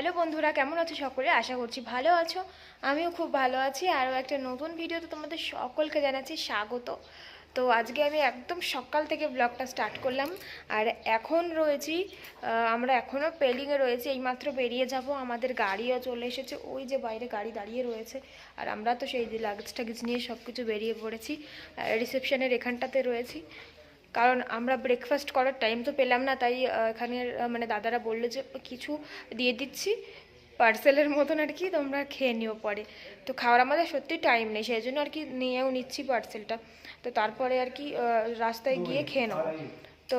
Hello বন্ধুরা, কেমন আছো সকলে? আশা করছি ভালো আছো। আমিও খুব ভালো আছি। আরও একটা নতুন ভিডিওতে তোমাদের সকলকে জানাচ্ছি স্বাগত। তো আজকে আমি একদম সকাল থেকে ব্লগটা স্টার্ট করলাম। আর এখন রয়েছি আমরা এখনও পেলিংয়ে রয়েছি, এইমাত্র বেরিয়ে যাব। আমাদের গাড়িও চলে এসেছে। ওই যে বাইরে গাড়ি দাঁড়িয়ে রয়েছে। আর আমরা তো সেই লাগেজ টাগেজ নিয়ে সব কিছু বেরিয়ে পড়েছি। রিসেপশনের এখানটাতে রয়েছি। কারণ আমরা ব্রেকফাস্ট করার টাইম তো পেলাম না তাই এখানের মানে দাদারা বলল যে কিছু দিয়ে দিচ্ছি পার্সেলের মতন আর কি তোমরা খেয়ে নিও পরে। তো খাওয়ার আমাদের সত্যি টাইম নেই সেই জন্য আর কি নিয়েও নিচ্ছি পার্সেলটা তো তারপরে আর কি রাস্তায় গিয়ে খেয়ে নেব তো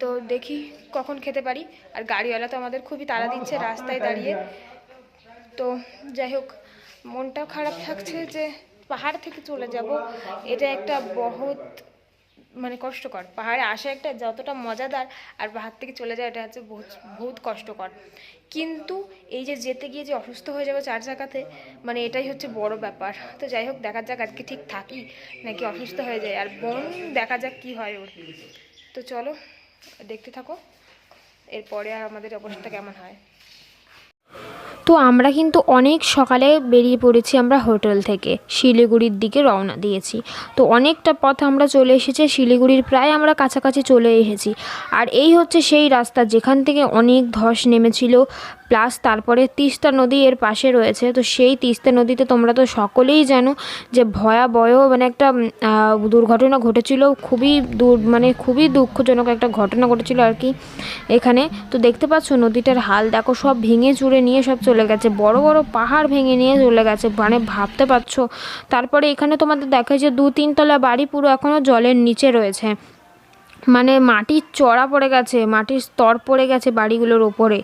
তো দেখি কখন খেতে পারি। আর গাড়িওয়ালা তো আমাদের খুবই তাড়া দিচ্ছে রাস্তায় দাঁড়িয়ে। তো যাই হোক মনটাও খারাপ থাকছে যে পাহাড় থেকে চলে যাব। এটা একটা বহুত মানে কষ্টকর। পাহাড়ে আসা একটা যতটা মজাদার আর পাহাড় থেকে চলে যায়, এটা হচ্ছে বহুত বহুত কষ্টকর। কিন্তু এই যে যেতে গিয়ে যে অসুস্থ হয়ে যাবে চার চাকাতে মানে এটাই হচ্ছে বড় ব্যাপার। তো যাই হোক, দেখা যাক আজকে ঠিক থাকি নাকি অসুস্থ হয়ে যায়, আর বোন দেখা যাক কি হয় ওর। তো চলো, দেখতে থাকো। এরপরে আর আমাদের অবস্থা কেমন হয়। তো আমরা কিন্তু অনেক সকালে বেরিয়ে পড়েছি আমরা হোটেল থেকে। শিলিগুড়ির দিকে রওনা দিয়েছি। তো অনেকটা পথ আমরা চলে এসেছি, শিলিগুড়ির প্রায় আমরা কাছাকাছি চলে এসেছি। আর এই হচ্ছে সেই রাস্তা যেখান থেকে অনেক ধস নেমেছিল প্লাস তারপরে তিস্তা নদী এর পাশে রয়েছে। তো সেই তিস্তা নদীতে তোমরা তো সকলেই জানো যে ভয়াবহ মানে একটা দুর্ঘটনা ঘটেছিল। খুবই দূর মানে খুবই দুঃখজনক একটা ঘটনা ঘটেছিল আর কি এখানে। তো দেখতে পাচ্ছ নদীটার হাল দেখো, সব ভেঙে চুরে নিয়ে সব চলে গেছে। বড় বড় পাহাড় ভেঙে নিয়ে চলে গেছে মানে ভাবতে পারছ। তারপরে এখানে তোমাদের দেখায় যে দু তিনতলা বাড়ি পুরো এখনও জলের নিচে রয়েছে। মানে মাটির চড়া পড়ে গেছে, মাটির স্তর পড়ে গেছে বাড়িগুলোর ওপরে।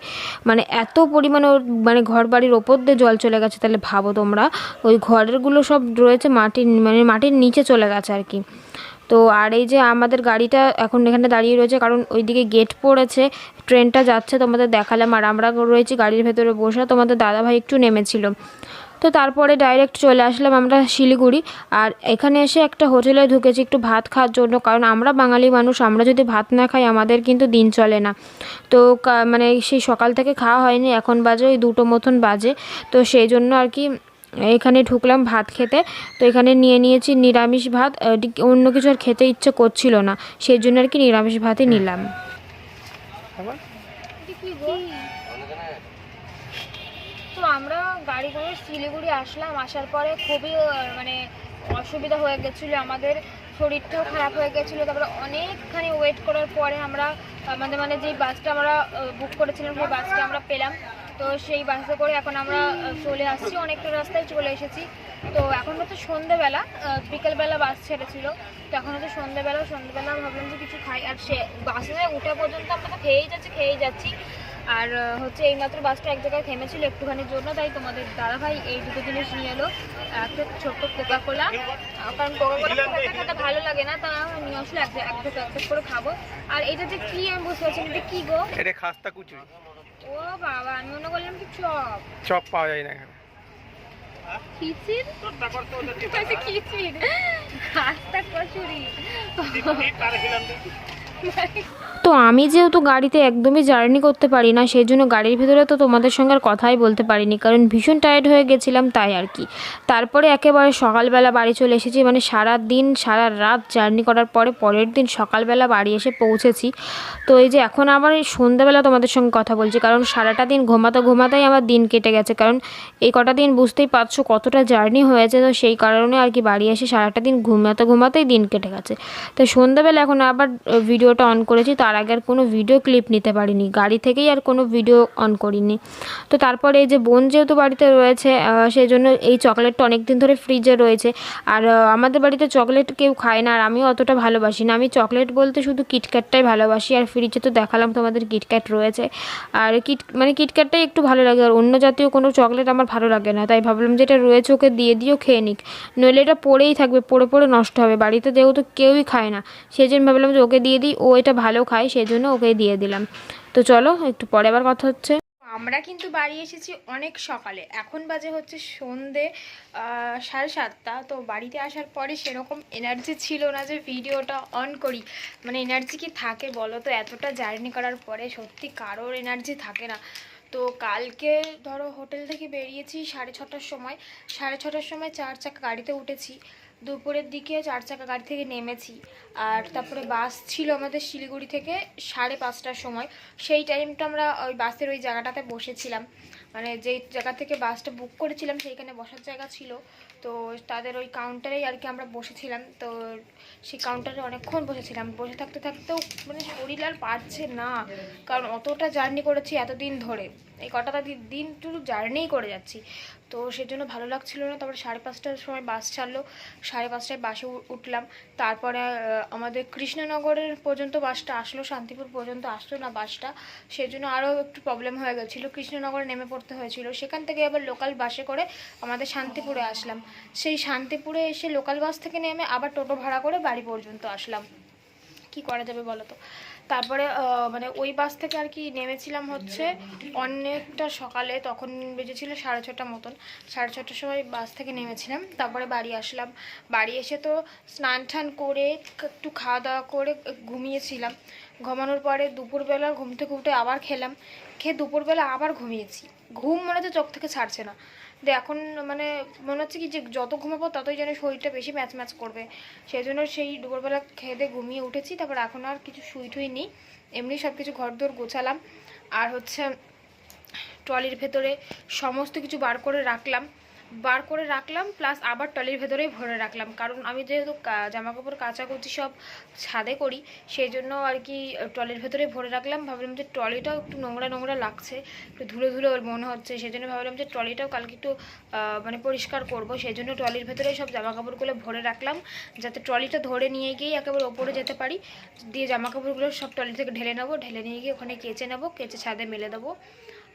মানে এত পরিমাণে ওর মানে ঘর বাড়ির ওপর দিয়ে জল চলে গেছে, তাহলে ভাবো তোমরা। ওই ঘরেরগুলো সব রয়েছে মাটির মানে মাটির নিচে চলে গেছে আর কি। তো আর এই যে আমাদের গাড়িটা এখন এখানে দাঁড়িয়ে রয়েছে, কারণ ওইদিকে গেট পড়েছে, ট্রেনটা যাচ্ছে তোমাদের দেখালাম। আর আমরা রয়েছি গাড়ির ভেতরে বসে, তোমাদের দাদাভাই একটু নেমেছিল। তো তারপরে ডাইরেক্ট চলে আসলাম আমরা শিলিগুড়ি। আর এখানে এসে একটা হোটেলে ঢুকেছি একটু ভাত খাওয়ার জন্য, কারণ আমরা বাঙালি মানুষ, আমরা যদি ভাত না খাই আমাদের কিন্তু দিন চলে না। তো মানে সেই সকাল থেকে খাওয়া হয়নি, এখন বাজে ওই দুটো মতন বাজে। তো সেই জন্য আর কি এখানে ঢুকলাম ভাত খেতে। তো এখানে নিয়ে নিয়েছি নিরামিষ ভাত অন্য কিছু আর খেতে ইচ্ছে করছিল না, সেই জন্য আর কি নিরামিষ ভাতই নিলাম তো আমরা গাড়ি করে শিলিগুড়ি আসলাম। আসার পরে খুবই মানে অসুবিধা হয়ে গেছিল আমাদের। শরীরটাও খারাপ হয়ে গেছিল। তারপরে অনেকখানি ওয়েট করার পরে আমরা আমাদের মানে যেই বাসটা আমরা বুক করেছিলাম সেই বাসটা আমরা পেলাম। তো সেই বাসে করে এখন আমরা চলে আসছি। অনেকটা রাস্তায় চলে এসেছি। তো এখন হচ্ছে সন্ধেবেলা আহ, বিকেলবেলা বাস ছেড়েছিল। তো এখন হচ্ছে সন্ধেবেলা সন্ধেবেলা ভাবলাম যে কিছু খাই। আর সে বাসে উঠে পর্যন্ত আমরা তো খেয়েই যাচ্ছি খেয়েই যাচ্ছি। আর হচ্ছে এইমাত্র বাসটা এক জায়গায় থেমেছিল একটুখানির জন্য তাই তোমাদের দাদাভাই এই দুটো জিনিস নিয়ে এলো একটা ছোট্ট কোকা কোলা কারণ কোকা কোলা খেতে ভালো লাগে না তা নিয়ে আসলে এক এক এক এক করে খাব। আর এটা যে কি আমি বুঝতে পারছি না, এটা কি গো? এটা খাস্তা কুচুরি। ও বাবা আমি মনে করলাম কি চপ। চপ পাওয়া যায় না এখানে। খিচির? খিচির? খাস্তা কচুরি। তো আমি যেহেতু গাড়িতে একদমই জার্নি করতে পারি না সেই জন্য গাড়ির ভিতরে তো তোমাদের সঙ্গে আর কথাই বলতে পারিনি। কারণ ভীষণ টায়ার্ড হয়ে গেছিলাম তাই আর কি। তারপরে একেবারে সকালবেলা বাড়ি চলে এসেছি মানে সারা দিন, সারা রাত জার্নি করার পরে পরের দিন সকালবেলা বাড়ি এসে পৌঁছেছি। তো এই যে এখন আবার সন্ধ্যাবেলা তোমাদের সঙ্গে কথা বলছি, কারণ সারাটা দিন ঘুমাতে ঘুমাতেই আমার দিন কেটে গেছে। কারণ এই কটা দিন বুঝতেই পারছ কতটা জার্নি হয়েছে, তো সেই কারণে আর কি বাড়ি এসে সারাটা দিন ঘুমাতে ঘুমাতেই দিন কেটে গেছে। তো সন্ধ্যাবেলা এখন আবার ভিডিওটা অন করেছি, তার আগে আর কোনো ভিডিও ক্লিপ নিতে পারিনি। গাড়ি থেকেই আর কোনো ভিডিও অন করিনি। তো তারপরে এই যে বোন যেহেতু বাড়িতে রয়েছে সেই জন্য এই চকলেটটা অনেক দিন ধরে ফ্রিজে রয়েছে। আর আমাদের বাড়িতে চকলেট কেউ খায় না, আর আমিও অতটা ভালোবাসি না। আমি চকলেট বলতে শুধু কিটক্যাটটাই ভালোবাসি, আর ফ্রিজে তো দেখালাম তোমাদের কিটক্যাট রয়েছে। আর কিট মানে কিটক্যাটটাই একটু ভালো লাগে, আর অন্য জাতীয় কোনো চকলেট আমার ভালো লাগে না। তাই ভাবলাম যে এটা রয়েছে, ওকে দিয়ে দিও খেয়ে নিক। নইলে এটা পড়েই থাকবে, পড়ে পড়ে নষ্ট হবে। বাড়িতে যেহেতু কেউই খায় না সেই জন্য ভাবলাম যে ওকে দিয়ে দিই ও এটা ভালো খায় সেই জন্য ওকে দিয়ে দিলাম। তো চলো, একটু পরে আবার কথা হচ্ছে। আমরা কিন্তু বাড়ি এসেছি অনেক সকালে। এখন বাজে হচ্ছে সন্ধে সাড়ে সাতটা। তো বাড়িতে আসার পরে সেরকম এনার্জি ছিল না যে ভিডিওটা অন করি। মানে এনার্জি কি থাকে বলো তো? এতটা জার্নি করার পরে সত্যি কারোর এনার্জি থাকে না। তো কালকে ধরো হোটেল থেকে বেরিয়েছি সাড়ে ছটার সময়। সাড়ে ছটার সময় চার চাকা গাড়িতে উঠেছি। দুপুরের দিকে চার চাকা গাড়ি থেকে নেমেছি। আর তারপরে বাস ছিল আমাদের শিলিগুড়ি থেকে সাড়ে পাঁচটার সময়। সেই টাইমটা আমরা ওই বাসের ওই জায়গাটাতে বসেছিলাম। মানে যেই জায়গা থেকে বাসটা বুক করেছিলাম, সেইখানে বসার জায়গা ছিল। তো তাদের ওই কাউন্টারেই আর কি আমরা বসেছিলাম। তো সেই কাউন্টারে অনেকক্ষণ বসেছিলাম। বসে থাকতে থাকতেও মানে শরীর আর পারছে না। কারণ অতটা জার্নি করেছি এতদিন ধরে। এই কটা দিন শুধু জার্নিই করে যাচ্ছি। তো সেজন্য ভালো লাগছিল না। তারপরে সাড়ে পাঁচটার সময় বাস ছাড়লো। সাড়ে পাঁচটায় বাসে উঠলাম। তারপরে আমাদের কৃষ্ণনগরের পর্যন্ত বাসটা আসলো, শান্তিপুর পর্যন্ত আসলো না বাসটা। সেজন্য আরও একটু প্রবলেম হয়ে গেছিল। কৃষ্ণনগরে নেমে পড়তে হয়েছিল। সেখান থেকে আবার লোকাল বাসে করে আমাদের শান্তিপুরে আসলাম। সেই শান্তিপুরে এসে লোকাল বাস থেকে নেমে আবার টোটো ভাড়া করে বাড়ি পর্যন্ত আসলাম। কি করা যাবে বলো তো? তারপরে মানে ওই বাস থেকে আর কি নেমেছিলাম হচ্ছে অনেকটা সকালে, তখন বেজেছিল সাড়ে ছটা মতন। সাড়ে ছটার সময় বাস থেকে নেমেছিলাম, তারপরে বাড়ি আসলাম। বাড়ি এসে তো স্নান টান করে, একটু খাওয়া দাওয়া করে ঘুমিয়েছিলাম। ঘুমানোর পরে দুপুরবেলা ঘুম থেকে উঠে আবার খেলাম। খেয়ে দুপুরবেলা আবার ঘুমিয়েছি। ঘুম মনে হচ্ছে চোখ থেকে ছাড়ছে না। তো এখন মানে মনে হচ্ছে কি যে যত ঘুমাবো ততই যেন শরীরটা বেশি ম্যাচ ম্যাচ করবে। সেই জন্য সেই দুপুরবেলা খেয়ে ঘুমিয়ে উঠেছি, তারপর এখন আর কিছু শুই টুই নেই। এমনি সব কিছু ঘর দোর গোছালাম। আর হচ্ছে ট্রলির ভেতরে সমস্ত কিছু বার করে রাখলাম। বার করে রাখলাম প্লাস আবার ট্রলির ভেতরেই ভরে রাখলাম। কারণ আমি যেহেতু জামা কাপড় কাচাকুচি সব ছাদে করি সেই জন্য আর কি ট্রলির ভেতরে ভরে রাখলাম। ভাবলাম যে ট্রলিটাও একটু নোংরা নোংরা লাগছে, একটু ধুলো ধুলো মনে হচ্ছে সেই জন্য ভাবলাম যে ট্রলিটাও কালকে একটু মানে পরিষ্কার করব সেই জন্য ট্রলির ভেতরে সব জামা কাপড়গুলো ভরে রাখলাম, যাতে ট্রলিটা ধরে নিয়ে গিয়ে একেবারে ওপরে যেতে পারি। দিয়ে জামা কাপড়গুলো সব ট্রলি থেকে ঢেলে নেব, ঢেলে নিয়ে গিয়ে ওখানে কেচে নেব, কেচে ছাদে মেলে দেবো,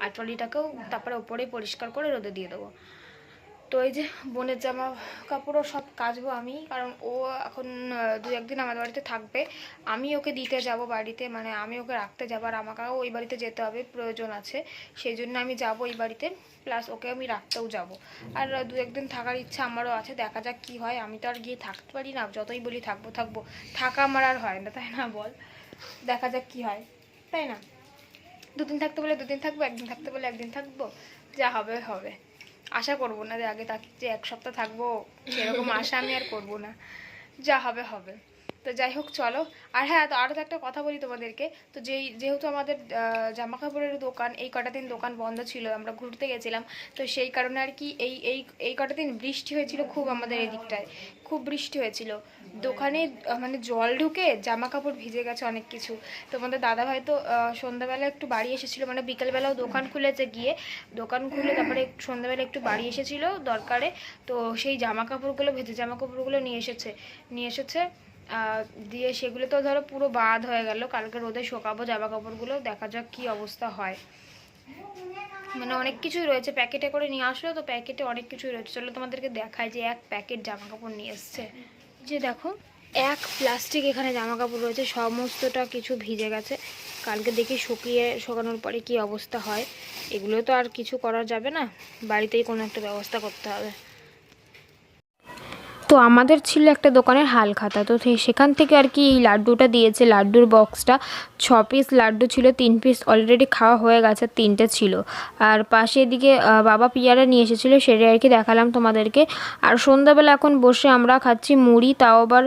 আর ট্রলিটাকেও তারপরে ওপরে পরিষ্কার করে রোদে দিয়ে দেবো। তো এই যে বোনের জামা কাপড়ও সব কাচবো আমি, কারণ ও এখন দু একদিন আমাদের বাড়িতে থাকবে। আমি ওকে দিতে যাব বাড়িতে মানে আমি ওকে রাখতে যাব আর আমাকেও ওই বাড়িতে যেতে হবে, প্রয়োজন আছে। সেই জন্য আমি যাব ওই বাড়িতে, প্লাস ওকে আমি রাখতেও যাব। আর দু একদিন থাকার ইচ্ছা আমারও আছে, দেখা যাক কি হয়। আমি তো আর গিয়ে থাকতে পারি না, যতই বলি থাকব থাকব। থাকা আমার আর হয় না, তাই না বল? দেখা যাক কি হয়, তাই না? দুদিন থাকতে বলে দুদিন থাকব, একদিন থাকতে বলে একদিন থাকব, যা হবে হবে। আশা করব না যে আগে তাকে যে এক সপ্তাহ থাকব, সেরকম আশা আমি আর করব না। যা হবে হবে। তো যাই হোক, চলো। আর হ্যাঁ তো আরও তো একটা কথা বলি তোমাদেরকে। তো যেই, যেহেতু আমাদের জামা কাপড়ের দোকান, এই কটা দিন দোকান বন্ধ ছিল, আমরা ঘুরতে গেছিলাম, তো সেই কারণে আর কি এই এই এই কটা দিন বৃষ্টি হয়েছিল খুব আমাদের এদিকটায়। খুব বৃষ্টি হয়েছিল। দোকানে মানে জল ঢুকে জামা কাপড় ভিজে গেছে অনেক কিছু। তোমাদের দাদাভাই তো সন্ধ্যাবেলা একটু বাড়ি এসেছিল মানে বিকেলবেলাও দোকান খুলেছে গিয়ে। দোকান খুলে তারপরে সন্ধ্যাবেলা একটু বাড়ি এসেছিল দরকারে, তো সেই জামা কাপড়গুলো ভেজে জামা কাপড়গুলো নিয়ে এসেছে। নিয়ে এসেছে দিয়ে সেগুলো তো ধরো পুরো বাদ হয়ে গেল, কালকে রোদে শোকাবো জামা কাপড়গুলো দেখা যাক কি অবস্থা হয়। মানে অনেক কিছুই রয়েছে, প্যাকেটে করে নিয়ে আসলো, তো প্যাকেটে অনেক কিছুই রয়েছে। চলো তোমাদেরকে দেখায় যে এক প্যাকেট জামা কাপড় নিয়ে এসছে। যে দেখো, এক প্লাস্টিক এখানে জামা কাপড় রয়েছে, সমস্তটা কিছু ভিজে গেছে। কালকে দেখি শুকিয়ে শুকানোর পরে কি অবস্থা হয়। এগুলো তো আর কিছু করা যাবে না। বাড়িতেই কোনো একটা ব্যবস্থা করতে হবে। তো আমাদের ছিল একটা দোকানের হাল খাতা। তো সেখান থেকে আর কি এই লাড্ডুটা দিয়েছে, লাড্ডুর বক্সটা। ছ পিস লাড্ডু ছিল, তিন পিস অলরেডি খাওয়া হয়ে গেছে, তিনটে ছিল। আর পাশে এদিকে বাবা পিয়ারা নিয়ে এসেছিল, সেটা আর কি দেখালাম তোমাদেরকে। আর সন্ধ্যাবেলা এখন বসে আমরা খাচ্ছি মুড়ি, তাও আবার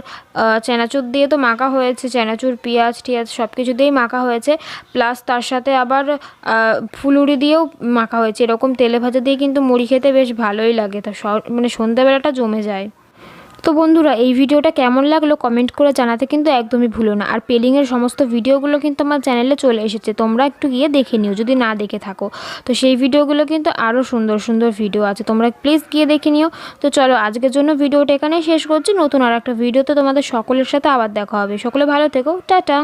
চানাচুর দিয়ে তো মাখা হয়েছে, চানাচুর, পেঁয়াজ, টিয়াজ সব কিছু দিয়েই মাখা হয়েছে। প্লাস তার সাথে আবার ফুলুরি দিয়েও মাখা হয়েছে। এরকম তেলে ভাজা দিয়ে কিন্তু মুড়ি খেতে বেশ ভালোই লাগে। তা মানে সন্ধ্যাবেলাটা জমে যায়। তো বন্ধুরা, এই ভিডিওটা কেমন লাগল কমেন্ট করে জানাতে কিন্তু একদমই ভুলো না। আর পেলিংয়ের সমস্ত ভিডিওগুলো কিন্তু আমার চ্যানেলে চলে এসেছে, তোমরা একটু গিয়ে দেখে নিও, যদি না দেখে থাকো। তো সেই ভিডিওগুলো কিন্তু আরও সুন্দর সুন্দর ভিডিও আছে, তোমরা প্লিজ গিয়ে দেখে নিও। তো চলো, আজকের জন্য ভিডিওটা এখানেই শেষ করছি। নতুন আর একটা ভিডিওতে তোমাদের সকলের সাথে আবার দেখা হবে। সকলে ভালো থেকো, টাটা।